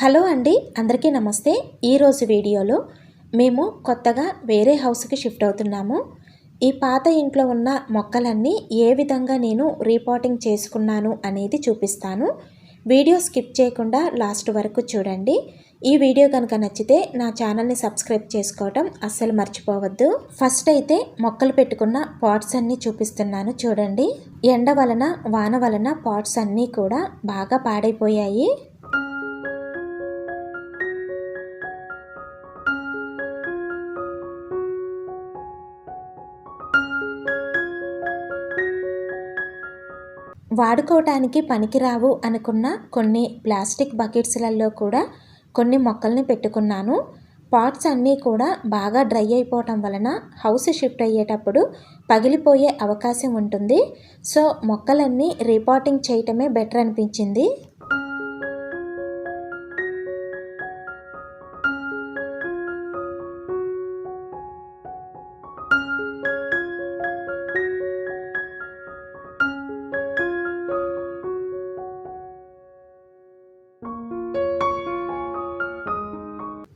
Hello అండి అందరికీ నమస్తే. ఈరోజు వీడియోలో మేము కొత్తగా వేరే హౌస్కి షిఫ్ట్ అవుతున్నాము. ఈ పాత ఇంట్లో ఉన్న మొక్కలన్నీ ఏ విధంగా నేను రీపాటింగ్ చేసుకున్నాను అనేది చూపిస్తాను. వీడియో స్కిప్ చేయకుండా లాస్ట్ వరకు చూడండి. ఈ వీడియో కనుక నచ్చితే నా ఛానల్ని సబ్స్క్రైబ్ చేసుకోవటం అస్సలు మర్చిపోవద్దు. ఫస్ట్ అయితే మొక్కలు పెట్టుకున్న పాట్స్ అన్నీ చూపిస్తున్నాను చూడండి. ఎండ వలన వాన వలన పాట్స్ అన్నీ కూడా బాగా పాడైపోయాయి. వాడుకోవటానికి పనికిరావు అనుకున్న కొన్ని ప్లాస్టిక్ బకెట్స్లలో కూడా కొన్ని మొక్కల్ని పెట్టుకున్నాను. పాట్స్ అన్నీ కూడా బాగా డ్రై అయిపోవటం వలన హౌస్ షిఫ్ట్ అయ్యేటప్పుడు పగిలిపోయే అవకాశం ఉంటుంది. సో మొక్కలన్నీ రీపాటింగ్ చేయటమే బెటర్ అనిపించింది.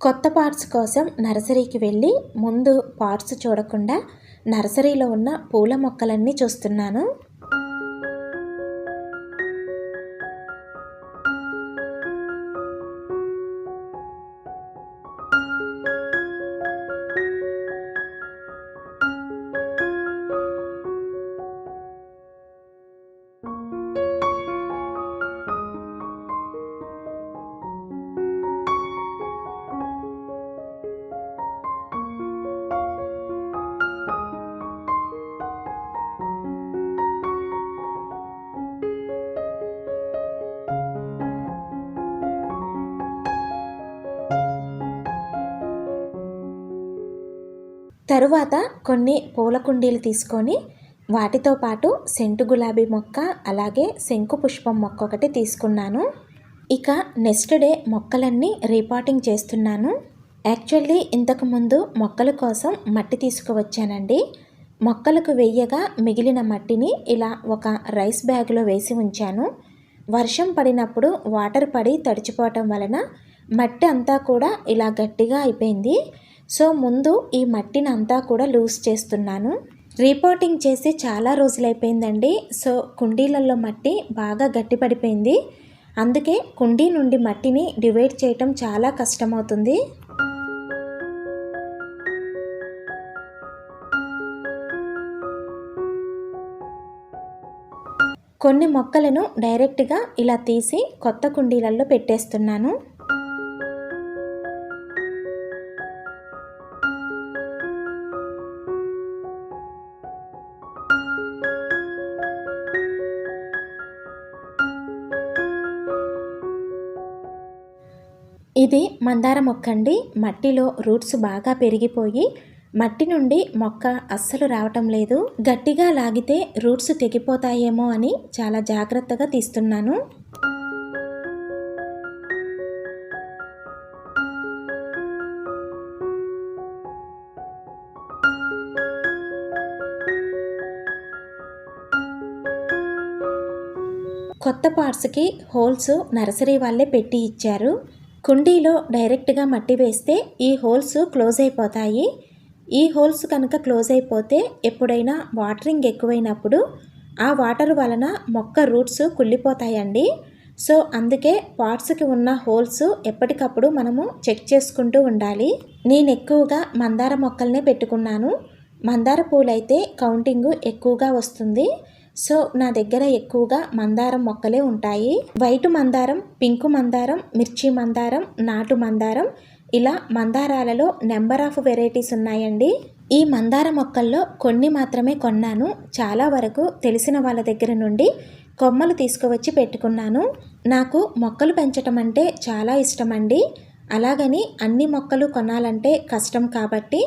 కొత్త పార్ట్స్ కోసం నర్సరీకి వెళ్ళి ముందు పార్ట్స్ చూడకుండా నర్సరీలో ఉన్న పూల మొక్కలన్నీ చూస్తున్నాను. తరువాత కొన్ని పూల కుండీలు తీసుకొని వాటితో పాటు సెంటు గులాబీ మొక్క అలాగే శంకు పుష్పం మొక్క ఒకటి తీసుకున్నాను. ఇక నెక్స్ట్ డే మొక్కలన్నీ రీపాటింగ్ చేస్తున్నాను. యాక్చువల్లీ ఇంతకుముందు మొక్కల కోసం మట్టి తీసుకువచ్చానండి. మొక్కలకు వెయ్యగా మిగిలిన మట్టిని ఇలా ఒక రైస్ బ్యాగ్లో వేసి ఉంచాను. వర్షం పడినప్పుడు వాటర్ పడి తడిచిపోవటం వలన మట్టి అంతా కూడా ఇలా గట్టిగా అయిపోయింది. సో ముందు ఈ మట్టిని అంతా కూడా లూజ్ చేస్తున్నాను. రిపోర్టింగ్ చేసి చాలా రోజులైపోయిందండి. సో కుండీలలో మట్టి బాగా గట్టిపడిపోయింది. అందుకే కుండీ నుండి మట్టిని డివైడ్ చేయటం చాలా కష్టమవుతుంది. కొన్ని మొక్కలను డైరెక్ట్గా ఇలా తీసి కొత్త కుండీలలో పెట్టేస్తున్నాను. ఇది మందార మొక్క అండి మట్టిలో రూట్స్ బాగా పెరిగిపోయి మట్టి నుండి మొక్క అస్సలు రావటం లేదు. గట్టిగా లాగితే రూట్స్ తెగిపోతాయేమో అని చాలా జాగ్రత్తగా తీస్తున్నాను. కొత్త పార్ట్స్కి హోల్స్ నర్సరీ వాళ్ళే పెట్టి ఇచ్చారు. కుండీలో డైరెక్ట్గా మట్టి వేస్తే ఈ హోల్స్ క్లోజ్ అయిపోతాయి. ఈ హోల్స్ కనుక క్లోజ్ అయిపోతే ఎప్పుడైనా వాటరింగ్ ఎక్కువైనప్పుడు ఆ వాటర్ వలన మొక్క రూట్స్ కుళ్ళిపోతాయండి. సో అందుకే పాట్స్కి ఉన్న హోల్స్ ఎప్పటికప్పుడు మనము చెక్ చేసుకుంటూ ఉండాలి. నేను ఎక్కువగా మందార మొక్కల్నే పెట్టుకున్నాను. మందార పూలైతే కౌంటింగ్ ఎక్కువగా వస్తుంది. సో నా దగ్గర ఎక్కువగా మందారం మొక్కలే ఉంటాయి. వైట్ మందారం పింకు మందారం మిర్చి మందారం నాటు మందారం ఇలా మందారాలలో నెంబర్ ఆఫ్ వెరైటీస్ ఉన్నాయండి. ఈ మందార మొక్కల్లో కొన్ని మాత్రమే కొన్నాను. చాలా వరకు తెలిసిన వాళ్ళ దగ్గర నుండి కొమ్మలు తీసుకువచ్చి పెట్టుకున్నాను. నాకు మొక్కలు పెంచటం అంటే చాలా ఇష్టమండి. అలాగని అన్ని మొక్కలు కొనాలంటే కష్టం కాబట్టి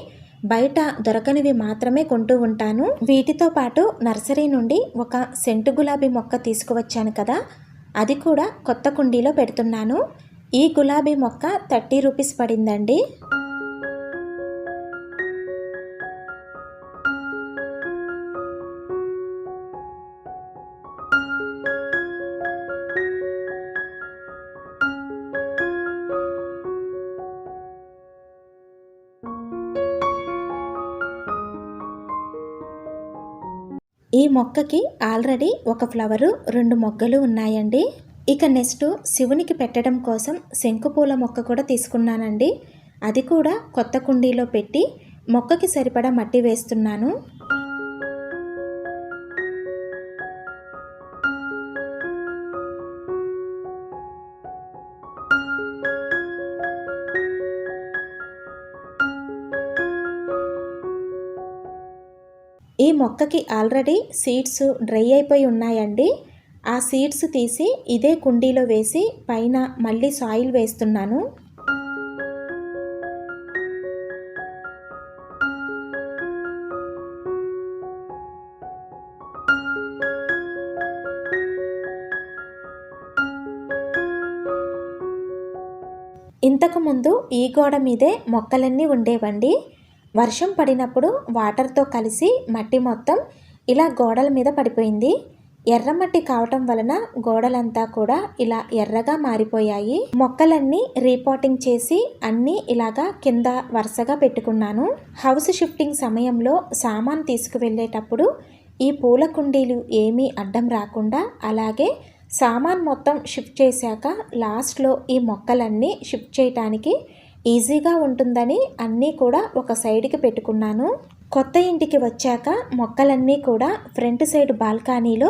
బయట దొరకనివి మాత్రమే కొంటూ ఉంటాను. వీటితో పాటు నర్సరీ నుండి ఒక సెంటు గులాబీ మొక్క తీసుకువచ్చాను కదా అది కూడా కొత్త కుండీలో పెడుతున్నాను. ఈ గులాబీ మొక్క థర్టీ రూపీస్ పడిందండి. ఈ మొక్కకి ఆల్రెడీ ఒక ఫ్లవరు రెండు మొగ్గలు ఉన్నాయండి. ఇక నెక్స్ట్ శివునికి పెట్టడం కోసం శంకుపూల మొక్క కూడా తీసుకున్నానండి. అది కూడా కొత్త కుండీలో పెట్టి మొక్కకి సరిపడా మట్టి వేస్తున్నాను. మొక్కకి ఆల్రెడీ సీడ్స్ డ్రై అయిపోయి ఉన్నాయండి. ఆ సీడ్స్ తీసి ఇదే కుండీలో వేసి పైన మళ్ళీ సాయిల్ వేస్తున్నాను. ఇంతకుముందు ఈ గోడ మీదే మొక్కలన్నీ ఉండేవండి. వర్షం పడినప్పుడు వాటర్తో కలిసి మట్టి మొత్తం ఇలా గోడల మీద పడిపోయింది. ఎర్రమట్టి కావటం వలన గోడలంతా కూడా ఇలా ఎర్రగా మారిపోయాయి. మొక్కలన్నీ రీపోటింగ్ చేసి అన్నీ ఇలాగా కింద వరుసగా పెట్టుకున్నాను. హౌస్ షిఫ్టింగ్ సమయంలో సామాన్ తీసుకువెళ్ళేటప్పుడు ఈ పూల కుండీలు ఏమీ అడ్డం రాకుండా అలాగే సామాన్ మొత్తం షిఫ్ట్ చేశాక లాస్ట్లో ఈ మొక్కలన్నీ షిఫ్ట్ చేయటానికి ఈజీగా ఉంటుందని అన్నీ కూడా ఒక సైడ్కి పెట్టుకున్నాను. కొత్త ఇంటికి వచ్చాక మొక్కలన్నీ కూడా ఫ్రంట్ సైడ్ బాల్కనీలో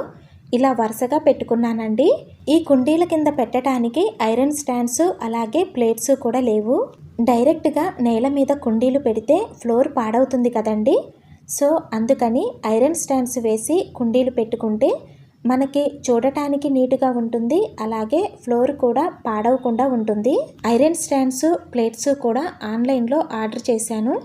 ఇలా వరుసగా పెట్టుకున్నానండి. ఈ కుండీల కింద పెట్టడానికి ఐరన్ స్టాండ్స్ అలాగే ప్లేట్స్ కూడా లేవు. డైరెక్ట్గా నేల మీద కుండీలు పెడితే ఫ్లోర్ పాడవుతుంది కదండి. సో అందుకని ఐరన్ స్టాండ్స్ వేసి కుండీలు పెట్టుకుంటే మనకి చూడటానికి నీట్గా ఉంటుంది. అలాగే ఫ్లోర్ కూడా పాడవకుండా ఉంటుంది. ఐరన్ స్టాండ్స్ ప్లేట్స్ కూడా ఆన్లైన్లో ఆర్డర్ చేశాను.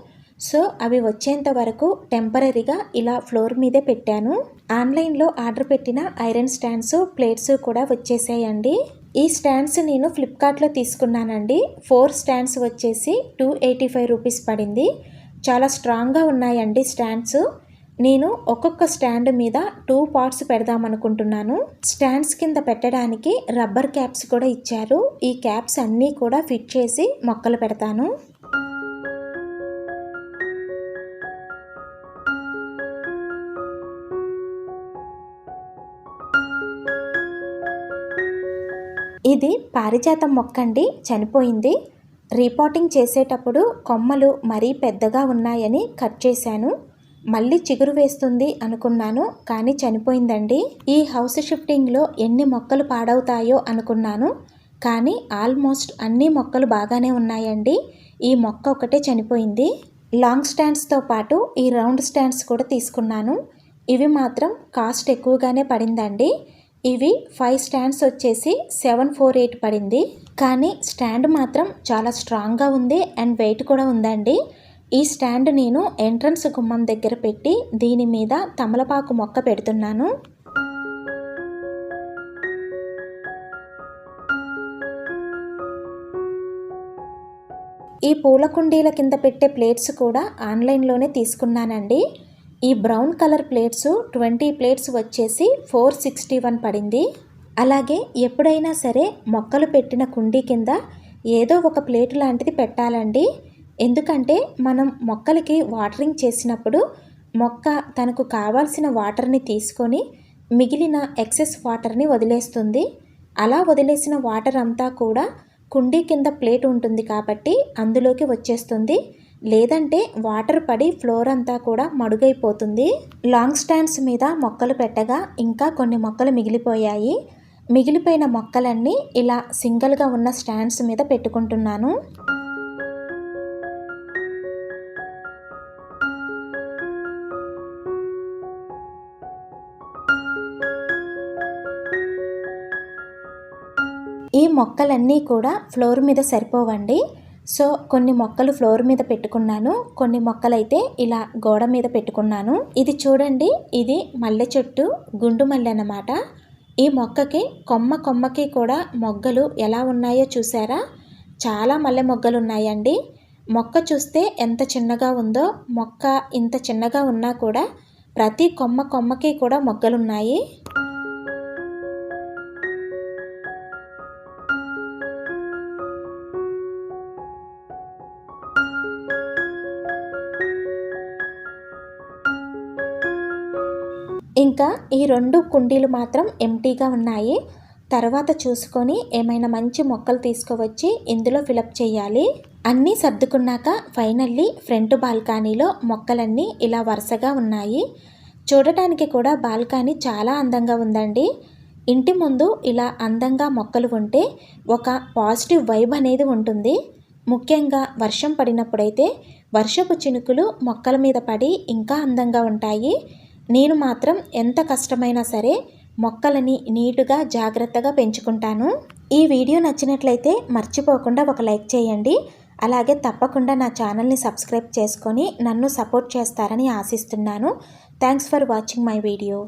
సో అవి వచ్చేంత వరకు టెంపరీగా ఇలా ఫ్లోర్ మీదే పెట్టాను. ఆన్లైన్లో ఆర్డర్ పెట్టిన ఐరన్ స్టాండ్స్ ప్లేట్స్ కూడా వచ్చేసాయండి. ఈ స్టాండ్స్ నేను ఫ్లిప్కార్ట్లో తీసుకున్నానండి. ఫోర్ స్టాండ్స్ వచ్చేసి టూ ఎయిటీ ఫైవ్ రూపీస్ పడింది. చాలా స్ట్రాంగ్గా ఉన్నాయండి స్టాండ్స్. నేను ఒక్కొక్క స్టాండ్ మీద టూ పార్ట్స్ పెడదాం అనుకుంటున్నాను. స్టాండ్స్ కింద పెట్టడానికి రబ్బర్ క్యాప్స్ కూడా ఇచ్చారు. ఈ క్యాప్స్ అన్నీ కూడా ఫిట్ చేసి మొక్కలు పెడతాను. ఇది పారిజాతం మొక్క అండి చనిపోయింది. రీపోటింగ్ చేసేటప్పుడు కొమ్మలు మరీ పెద్దగా ఉన్నాయని కట్ చేశాను. మళ్ళీ చిగురు వేస్తుంది అనుకున్నాను కానీ చనిపోయిందండి. ఈ హౌస్ షిఫ్టింగ్లో ఎన్ని మొక్కలు పాడవుతాయో అనుకున్నాను కానీ ఆల్మోస్ట్ అన్ని మొక్కలు బాగానే ఉన్నాయండి. ఈ మొక్క ఒకటే చనిపోయింది. లాంగ్ స్టాండ్స్తో పాటు ఈ రౌండ్ స్టాండ్స్ కూడా తీసుకున్నాను. ఇవి మాత్రం కాస్ట్ ఎక్కువగానే పడిందండి. ఇవి ఫైవ్ స్టాండ్స్ వచ్చేసి సెవెన్ ఫోర్ ఎయిట్ పడింది. కానీ స్టాండ్ మాత్రం చాలా స్ట్రాంగ్గా ఉంది అండ్ వెయిట్ కూడా ఉందండి. ఈ స్టాండ్ నేను ఎంట్రన్స్ గుమ్మం దగ్గర పెట్టి దీని మీద తమలపాకు మొక్క పెడుతున్నాను. ఈ పూల కుండీల కింద పెట్టే ప్లేట్స్ కూడా ఆన్లైన్లోనే తీసుకున్నానండి. ఈ brown colour plates twenty plates వచ్చేసి ఫోర్ సిక్స్టీ వన్ పడింది. అలాగే ఎప్పుడైనా సరే మొక్కలు పెట్టిన కుండీ కింద ఏదో ఒక ప్లేట్ లాంటిది పెట్టాలండి. ఎందుకంటే మనం మొక్కలకి వాటరింగ్ చేసినప్పుడు మొక్క తనకు కావాల్సిన వాటర్ని తీసుకొని మిగిలిన ఎక్సెస్ వాటర్ని వదిలేస్తుంది. అలా వదిలేసిన వాటర్ అంతా కూడా కుండీ కింద ప్లేట్ ఉంటుంది కాబట్టి అందులోకి వచ్చేస్తుంది. లేదంటే వాటర్ పడి ఫ్లోర్ అంతా కూడా మడుగైపోతుంది. లాంగ్ స్టాండ్స్ మీద మొక్కలు పెట్టగా ఇంకా కొన్ని మొక్కలు మిగిలిపోయాయి. మిగిలిపోయిన మొక్కలన్నీ ఇలా సింగిల్గా ఉన్న స్టాండ్స్ మీద పెట్టుకుంటున్నాను. ఈ మొక్కలన్నీ కూడా ఫ్లోర్ మీద సరిపోవండి. సో కొన్ని మొక్కలు ఫ్లోర్ మీద పెట్టుకున్నాను. కొన్ని మొక్కలైతే ఇలా గోడ మీద పెట్టుకున్నాను. ఇది చూడండి ఇది మల్లె చెట్టు గుండు మల్లె అన్నమాట. ఈ మొక్కకి కొమ్మ కొమ్మకి కూడా మొగ్గలు ఎలా ఉన్నాయో చూసారా? చాలా మల్లె మొగ్గలు ఉన్నాయండి. మొక్క చూస్తే ఎంత చిన్నగా ఉందో మొక్క ఇంత చిన్నగా ఉన్నా కూడా ప్రతి కొమ్మ కొమ్మకి కూడా మొగ్గలున్నాయి. ఇంకా ఈ రెండు కుండీలు మాత్రం ఎంటీగా ఉన్నాయి. తర్వాత చూసుకొని ఏమైనా మంచి మొక్కలు తీసుకువచ్చి ఇందులో ఫిలప్ చేయాలి. అన్నీ సర్దుకున్నాక ఫైనల్లీ ఫ్రంట్ బాల్కనీలో మొక్కలన్నీ ఇలా వరుసగా ఉన్నాయి. చూడటానికి కూడా బాల్కనీ చాలా అందంగా ఉందండి. ఇంటి ముందు ఇలా అందంగా మొక్కలు ఉంటే ఒక పాజిటివ్ వైబ్ అనేది ఉంటుంది. ముఖ్యంగా వర్షం పడినప్పుడైతే వర్షపు చినుకులు మొక్కల మీద పడి ఇంకా అందంగా ఉంటాయి. నేను మాత్రం ఎంత కష్టమైనా సరే మొక్కలని నీటుగా జాగ్రత్తగా పెంచుకుంటాను. ఈ వీడియో నచ్చినట్లయితే మర్చిపోకుండా ఒక లైక్ చేయండి. అలాగే తప్పకుండా నా ఛానల్ని సబ్స్క్రైబ్ చేసుకొని నన్ను సపోర్ట్ చేస్తారని ఆశిస్తున్నాను. Thanks for watching my video.